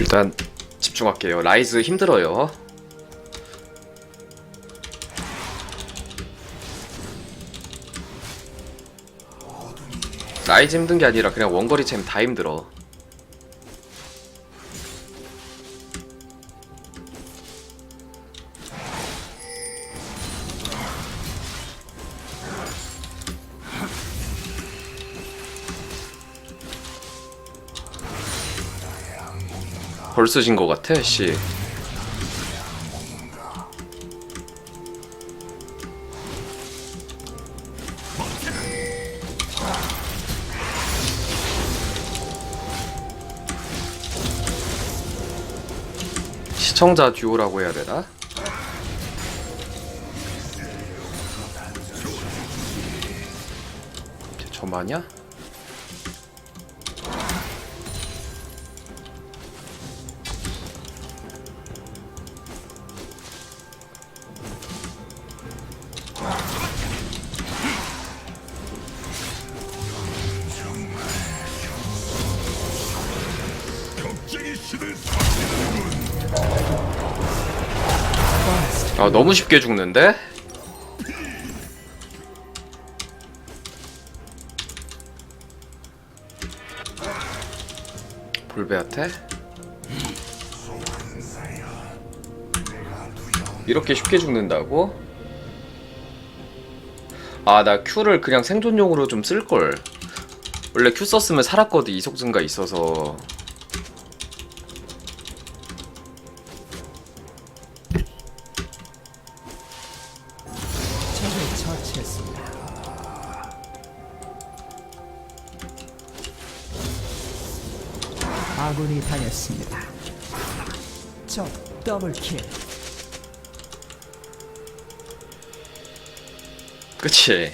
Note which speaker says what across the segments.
Speaker 1: 일단 집중할게요. 라이즈 힘들어요. 라이즈 힘든 게 아니라 그냥 원거리 챔 다 힘들어. 벌써 진거 같아, 씨. 시청자 듀오라고 해야 되나? 쟤 저마냐? 아 너무 쉽게 죽는데? 볼베한테? 이렇게 쉽게 죽는다고? 아 나 Q를 그냥 생존용으로 좀 쓸걸 원래 Q 썼으면 살았거든 이속 증가 있어서
Speaker 2: 처치했습니다. 아군이 당했습니다. 적 더블킬.
Speaker 1: 그치?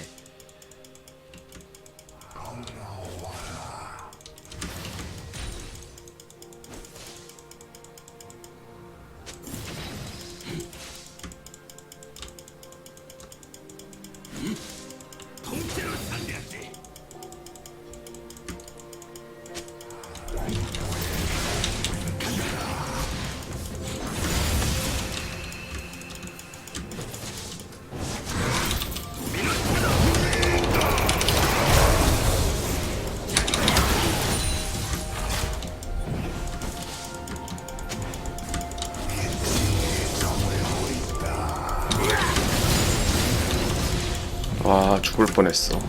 Speaker 1: 와 죽을 뻔했어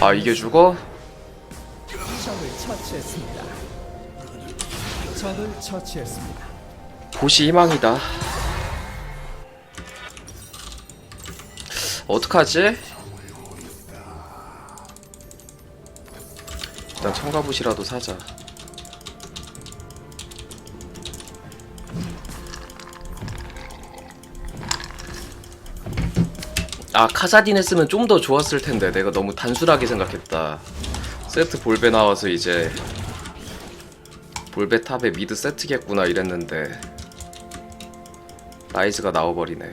Speaker 1: 아 이게 죽어?
Speaker 2: 적을 처치했습니다. 적을 처치했습니다.
Speaker 1: 보시 희망이다 어떡하지? 일단 청가붓이라도 사자 아 카사딘 했으면 좀 더 좋았을 텐데. 내가 너무 단순하게 생각했다. 세트 볼베 나와서 이제 볼베 탑에 미드 세트겠구나 이랬는데 라이즈가 나와버리네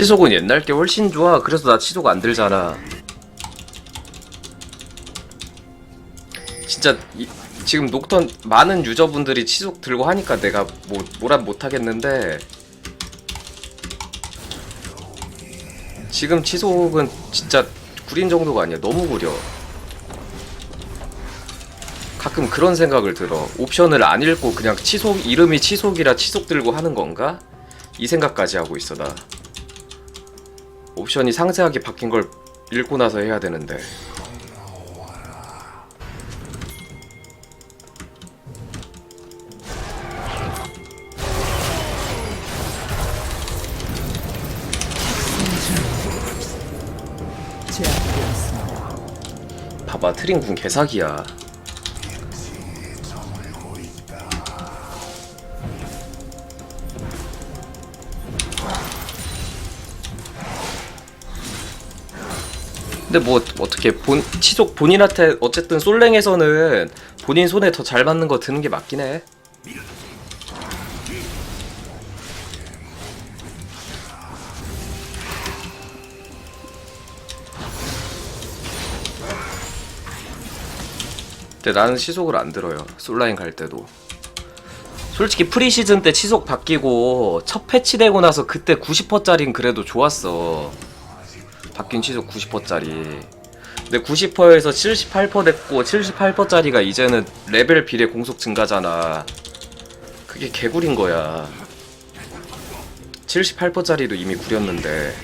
Speaker 1: 치속은 옛날 게 훨씬 좋아. 그래서 나 치속 안 들잖아. 진짜 이, 지금 녹턴 많은 유저분들이 치속 들고 하니까 내가 뭐 뭐라 못 하겠는데 지금 치속은 진짜 구린 정도가 아니야 너무 구려 가끔 그런 생각을 들어 옵션을 안 읽고 그냥 치속 이름이 치속이라 치속 들고 하는 건가? 이 생각까지 하고 있어 나 옵션이 상세하게 바뀐 걸 읽고 나서 해야 되는데. 봐봐 트린군 개사기야 근데 뭐 어떻게 본 치속 본인한테 어쨌든 솔랭에서는 본인 손에 더 잘 맞는 거 드는 게 맞긴 해. 근데 나는 시속을 안 들어요. 솔라인 갈 때도. 솔직히 프리시즌 때 치속 바뀌고 첫 패치되고 나서 그때 90%짜리는 그래도 좋았어. 바뀐 치속 90%짜리. 근데 90%에서 78% 됐고 78%짜리가 이제는 레벨 비례 공속 증가잖아. 그게 개구린 거야. 78%짜리도 이미 구렸는데.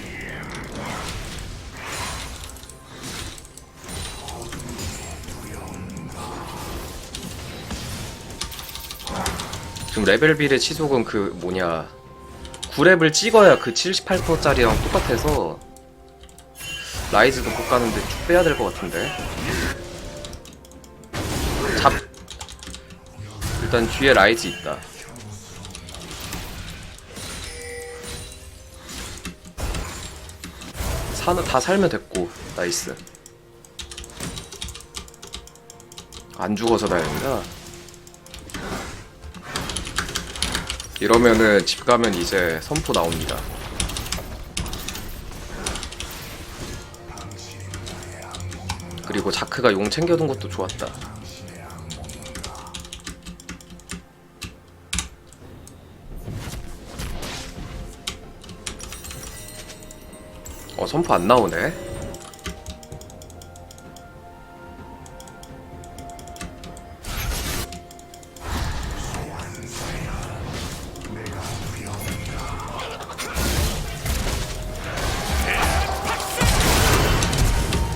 Speaker 1: 지금 레벨 비례 치속은 그 뭐냐 9렙을 찍어야 그 78%짜리랑 똑같아서 라이즈도 못 가는데 쭉 빼야 될 것 같은데. 잡. 일단 뒤에 라이즈 있다. 사는 다 살면 됐고 나이스. 안 죽어서 다행이다. 이러면은 집 가면 이제 선포 나옵니다. 그리고 자크가 용 챙겨둔 것도 좋았다. 어 선포 안 나오네.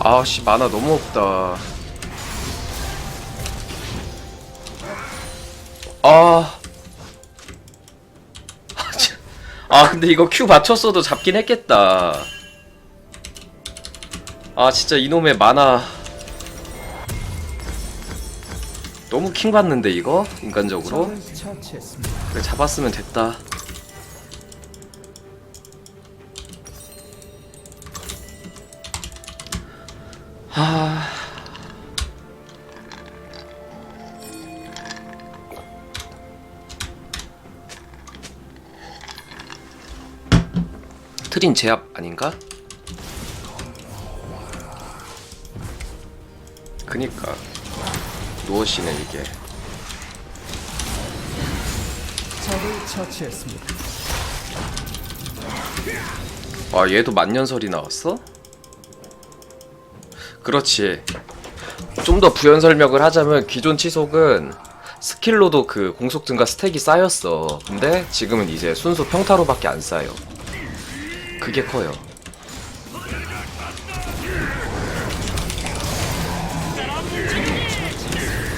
Speaker 1: 아씨 만화 너무 없다. 아. 아, 참. 아 근데 이거 Q 맞췄어도 잡긴 했겠다. 아 진짜 이놈의 만화 너무 킹 받는데 이거 인간적으로. 그래 잡았으면 됐다. 트린 제압 아닌가? 그니까 무엇이네 이게
Speaker 2: 적을 처치했습니다.
Speaker 1: 아 얘도 만년설이 나왔어? 그렇지 좀 더 부연 설명을 하자면 기존 치속은 스킬로도 그 공속 증가 스택이 쌓였어 근데 지금은 이제 순수 평타로밖에 안 쌓여 그게 커요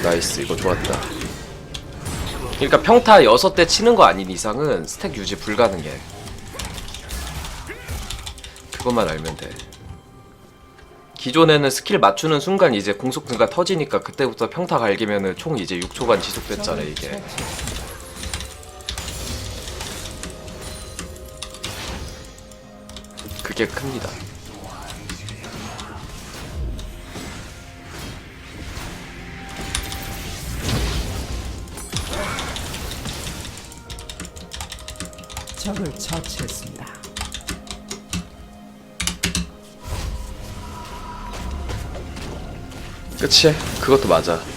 Speaker 1: 나이스 이거 좋았다 그러니까 평타 6대 치는 거 아닌 이상은 스택 유지 불가능해 그것만 알면 돼. 기존에는 스킬 맞추는 순간 이제 공속 증가 터지니까 그때부터 평타 갈기면은 총 이제 6초간 지속됐잖아 이게. 그게 큽니다.
Speaker 2: 적을 처치했습니다.
Speaker 1: 그치? 그것도 맞아.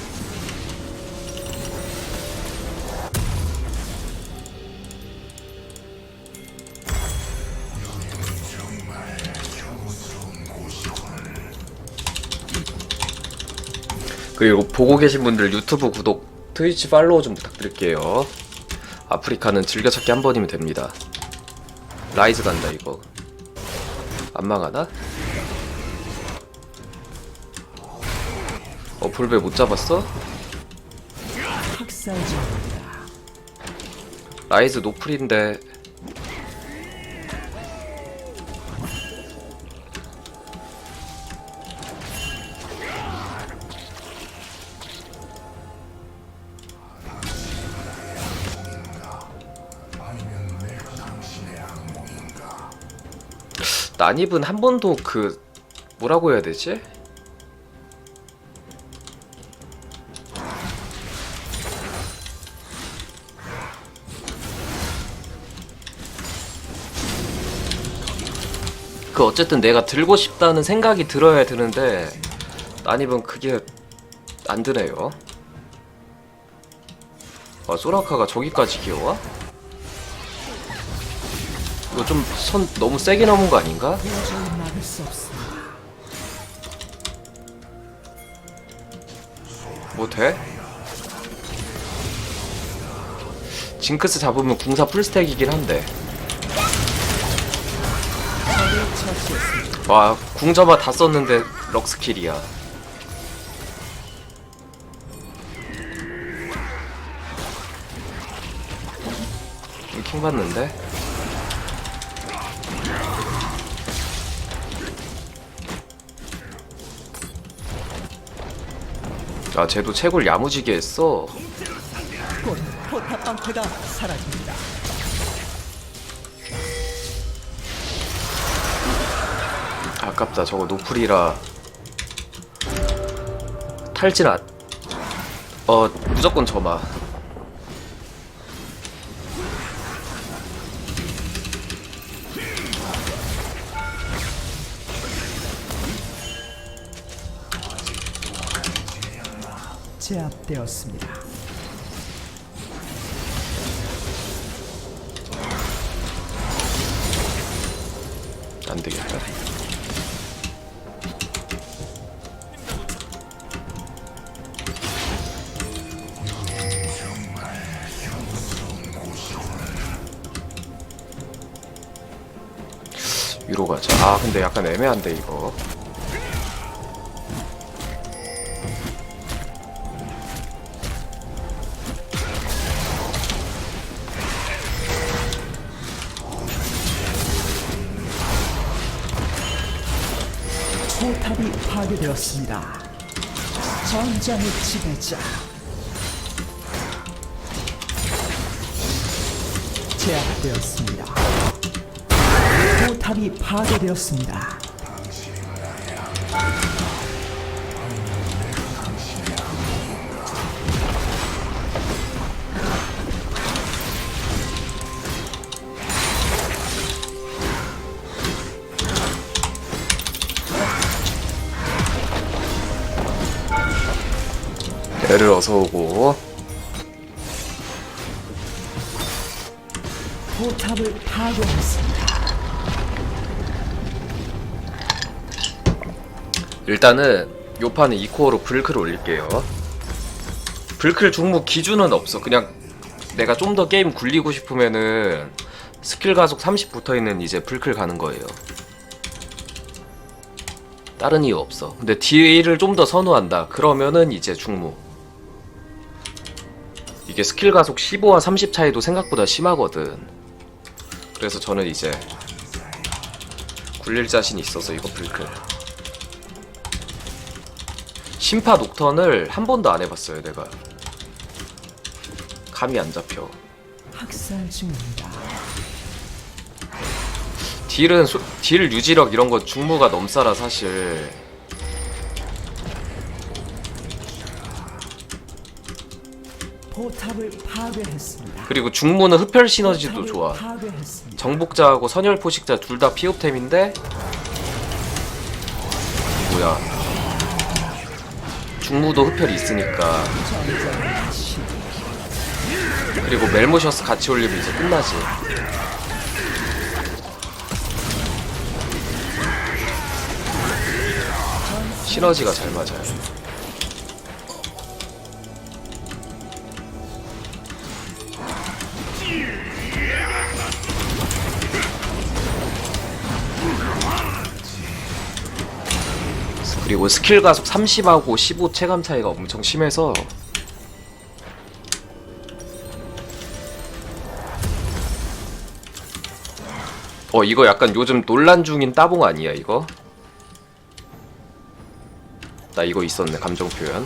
Speaker 1: 그리고 보고 계신 분들 유튜브 구독, 트위치 팔로우 좀 부탁드릴게요. 아프리카는 즐겨찾기 한 번이면 됩니다. 라이즈 간다 이거. 안 망하나? 어 볼베 못 잡았어? 라이즈 노플인데 난입은 한 번도 그 뭐라고 해야 되지? 그 어쨌든 내가 들고 싶다는 생각이 들어야 되는데 난입은 그게 안 드네요. 아 소라카가 저기까지 기어와? 이거 좀 선 너무 세게 넘은 거 아닌가? 뭐 돼? 징크스 잡으면 궁사 풀스택이긴 한데. 와 궁저마 다 썼는데 럭스킬이야 킹 받는데? 아 쟤도 채굴 야무지게 했어.
Speaker 2: 곧 포탑 방패가 사라집니다.
Speaker 1: 아깝다 저거 노플이라. 탈진 안... 어 무조건 점아
Speaker 2: 제압되었습니다.
Speaker 1: 안 되겠다. 위로 가자. 아 근데 약간 애매한데 이거
Speaker 2: 포탑이 파괴되었습니다. 전장의 지배자. 제압되었습니다. 포탑이 파괴되었습니다.
Speaker 1: 애를 어서 오고.
Speaker 2: 포탑을 파괴했습니다.
Speaker 1: 일단은 요 판은 2코어로 불클 올릴게요. 불클 중무 기준은 없어. 그냥 내가 좀 더 게임 굴리고 싶으면은 스킬 가속 30 붙어있는 이제 불클 가는 거예요. 다른 이유 없어. 근데 딜을 좀 더 선호한다. 그러면은 이제 중무 이게 스킬 가속 15와 30 차이도 생각보다 심하거든. 그래서 저는 이제 굴릴 자신이 있어서 이거 불클 심파 녹턴을 한 번도 안 해봤어요 내가. 감이 안 잡혀.
Speaker 2: 학살 중입니다.
Speaker 1: 딜은 소- 딜 유지력 이런 거 중무가 넘사라 사실
Speaker 2: 포탑을 파괴했습니다.
Speaker 1: 그리고 중무는 흡혈 시너지도 좋아.
Speaker 2: 파괴했습니다.
Speaker 1: 정복자하고 선열 포식자 둘 다 피흡템인데 뭐야? 중무도 흡혈이 있으니까. 그리고 멜모셔스 같이 올리면 이제 끝나지. 시너지가 잘 맞아요 그리고 스킬 가속 30하고 15 체감 차이가 엄청 심해서 어 이거 약간 요즘 논란 중인 따봉 아니야 이거? 나 이거 있었네 감정 표현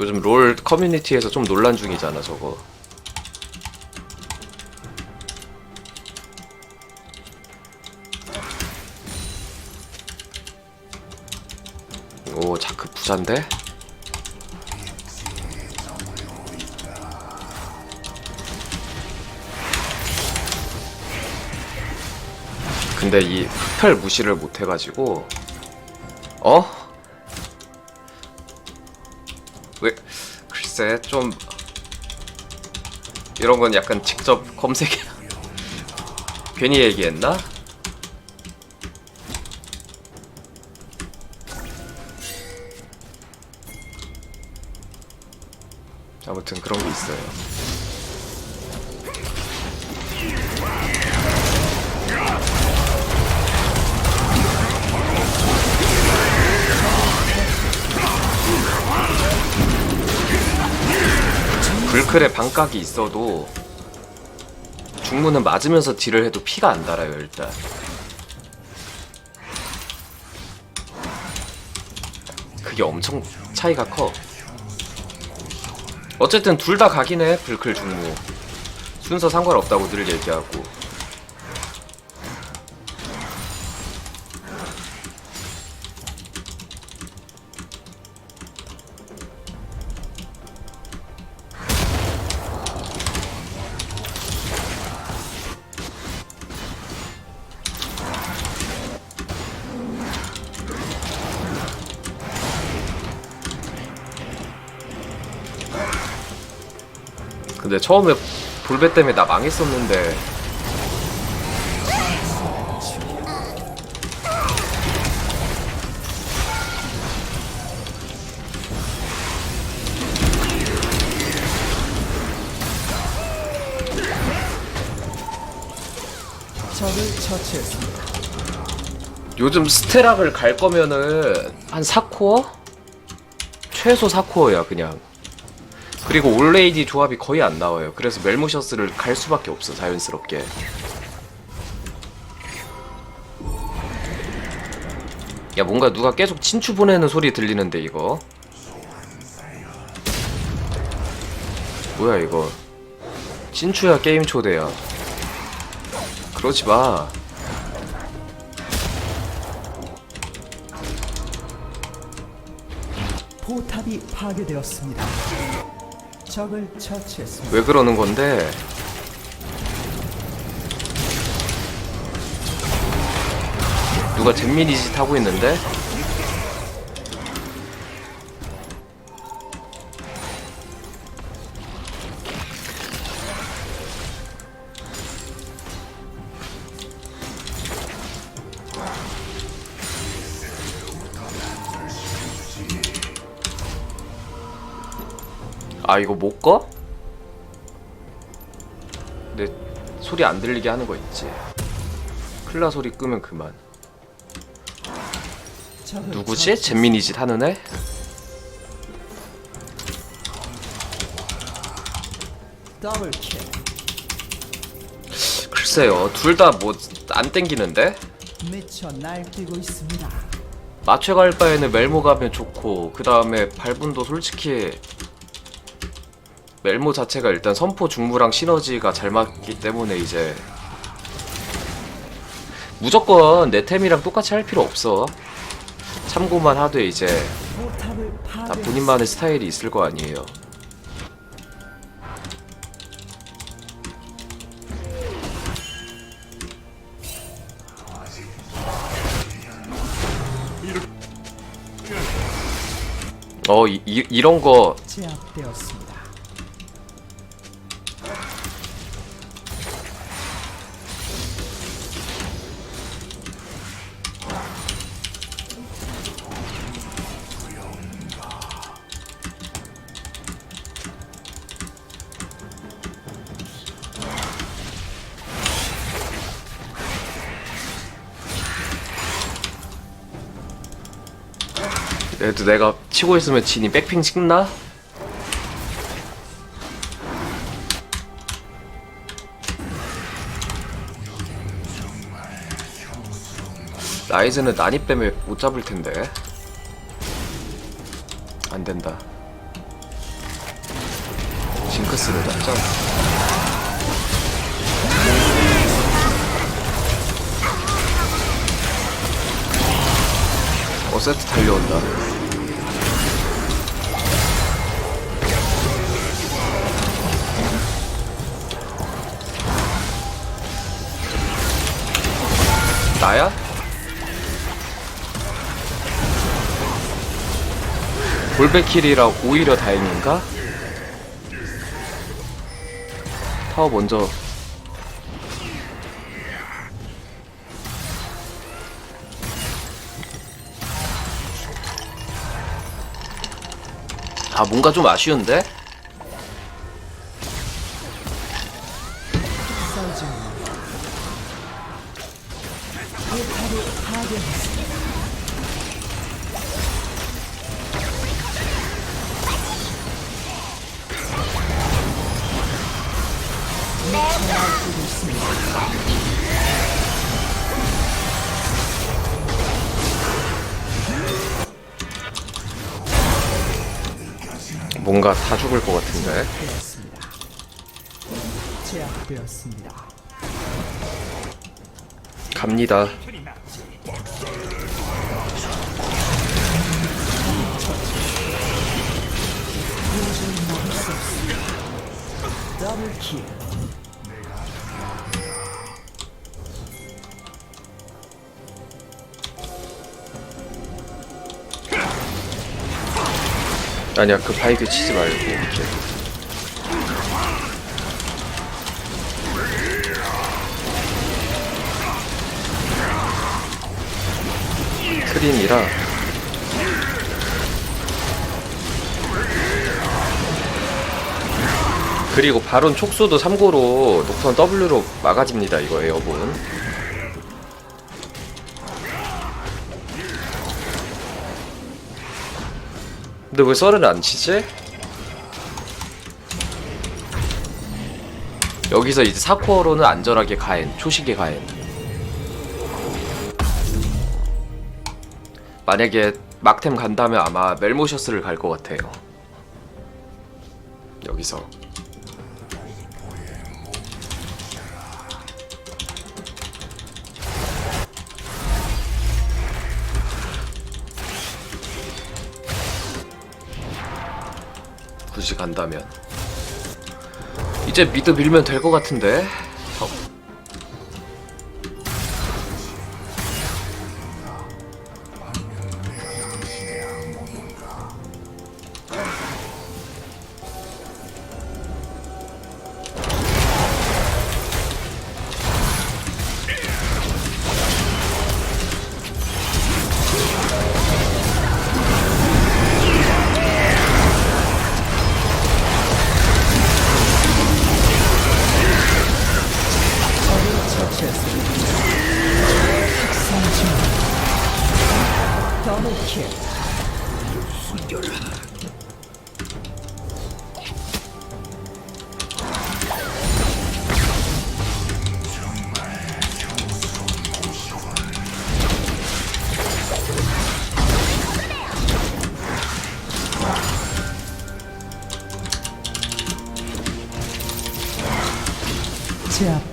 Speaker 1: 요즘 롤 커뮤니티에서 좀 논란 중이잖아 저거 오 자크 부잔데? 근데 이 흡혈 무시를 못 해가지고 어? 왜 글쎄 좀 이런 건 약간 직접 검색해 괜히 얘기했나? 아무튼 그런 게 있어요. 불클에 반각이 있어도 중문은 맞으면서 딜을 해도 피가 안 달아요 일단. 그게 엄청 차이가 커. 어쨌든 둘 다 가긴 해 불클 중무. 순서 상관없다고 늘 얘기하고 근데 처음에 볼배 때문에 나 망했었는데. 요즘 스테락을 갈 거면은 한 4코어? 최소 4코어야 그냥 그리고 올레이디 조합이 거의 안 나와요. 그래서 멜모셔스를 갈 수밖에 없어 자연스럽게. 야 뭔가 누가 계속 친추 보내는 소리 들리는데 이거? 뭐야 이거? 친추야 게임 초대야. 그러지 마.
Speaker 2: 포탑이 파괴되었습니다. 적을 처치했습니다.
Speaker 1: 왜 그러는 건데? 누가 잼민이 짓 하고 있는데? 아 이거 못 꺼? 내 소리 안 들리게 하는 거 있지. 클라 소리 끄면 그만. 누구지? 잼민이 짓 하는 애? 글쎄요, 둘 다 뭐 안 땡기는데?
Speaker 2: 미쳐 날뛰고 있습니다.
Speaker 1: 마취 갈 바에는 멜모 가면 좋고 그 다음에 발분도 솔직히 멜모 자체가 일단 선포 중무랑 시너지가 잘 맞기 때문에 이제 무조건 내 템이랑 똑같이 할 필요 없어. 참고만 하되 이제 다. 본인만의 스타일이 있을 거 아니에요. 어, 이, 이, 이런 거 얘도 내가 치고 있으면 진이 백핑 찍나? 라이즈는 난입 때문에 못 잡을 텐데. 안 된다. 징크스를 잡자. 어 세트 달려온다. 나야? 볼백킬이라 오히려 다행인가? 타워 먼저 아 뭔가 좀 아쉬운데? 뭔가 다 죽을 것 같은데
Speaker 2: 되었습니다. 제압되었습니다.
Speaker 1: 갑니다
Speaker 2: 더블킬.
Speaker 1: 아니야 그 바이크 치지 말고 이렇게 크린이라 그리고 바론 촉수도 3고로 녹턴 W로 막아집니다 이거 에어본 근데 왜 썰을 안 치지? 여기서 이제 사코어로는 안전하게 가엔, 초식의 가엔. 만약에 막템 간다면 아마 멜모셔스를 갈 것 같아요. 여기서. 굳이 간다면. 이제 미드 밀면 될 것 같은데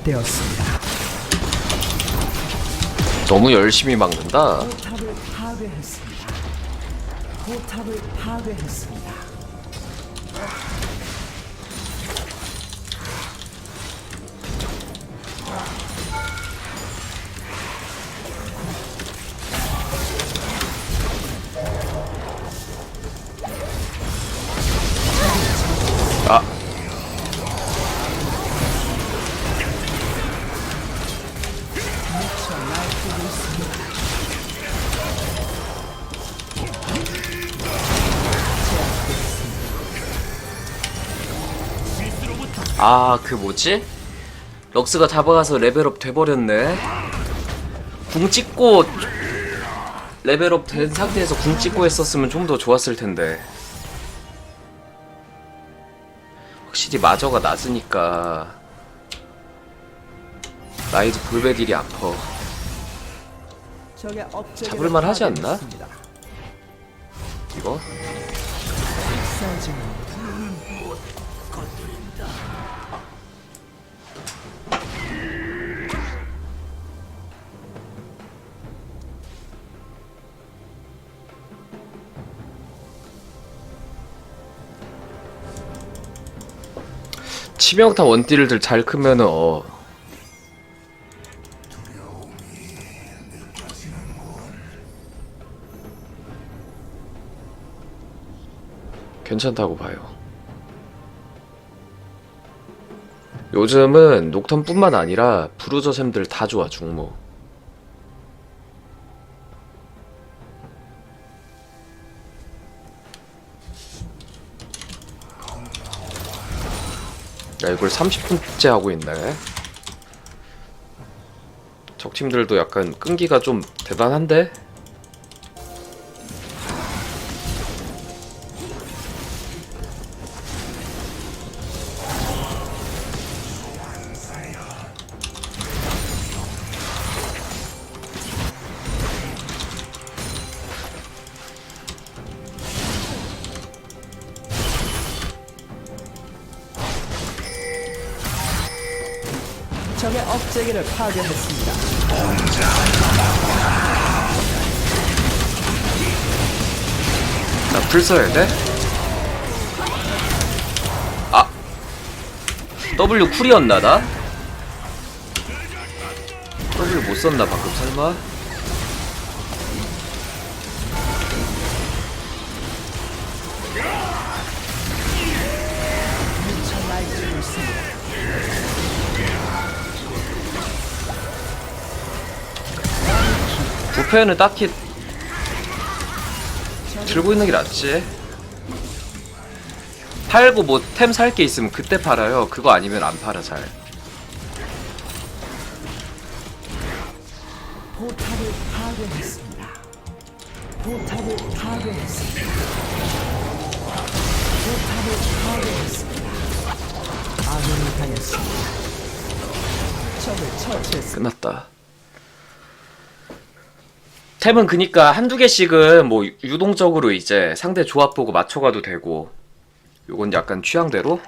Speaker 2: 제압되었습니다.
Speaker 1: 너무 열심히 막는다
Speaker 2: 포탑을 파괴했습니다. 포탑을 파괴했습니다.
Speaker 1: 아, 그 뭐지? 럭스가 잡아가서 레벨업 돼버렸네. 궁 찍고 레벨업 된 상태에서 궁 찍고 했었으면 좀 더 좋았을 텐데 확실히 마저가 낮으니까 라이즈 볼베딜이 아파 잡을만 하지 않나? 이거 치명타 원딜들 잘 크면은 어 괜찮다고 봐요. 요즘은 녹턴뿐만 아니라 브루저 샘들 다 좋아 중모. 야 이걸 30분째 하고 있네. 적팀들도 약간 끈기가 좀 대단한데?
Speaker 2: 적의 업적을 파괴했습니다.
Speaker 1: 나 풀 써야 돼? 아 W 쿨이었나 나? W 못 썼나 방금 설마? 부패는 딱히 들고 있는 게 낫지. 팔고 뭐 템 살 게 있으면 그때 팔아요. 그거 아니면 안 팔아 잘.
Speaker 2: 포탑을 파괴했습니다. 포탑을 파괴했습니다. 포탑을 파괴했습니다. 아군이 당했습니다. 적을 처치했습니다.
Speaker 1: 끝났다. 템은 그니까 한두 개씩은 뭐 유동적으로 이제 상대 조합 보고 맞춰가도 되고 요건 약간 취향대로.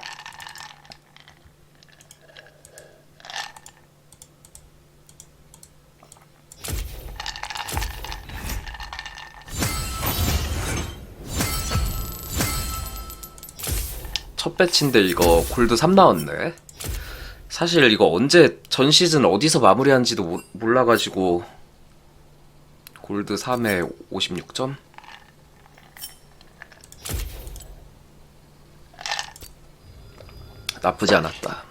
Speaker 1: 첫 배치인데 이거 골드 3 나왔네. 사실 이거 언제 전 시즌 어디서 마무리한지도 모- 몰라가지고 골드 3에 56점? 나쁘지 않았다.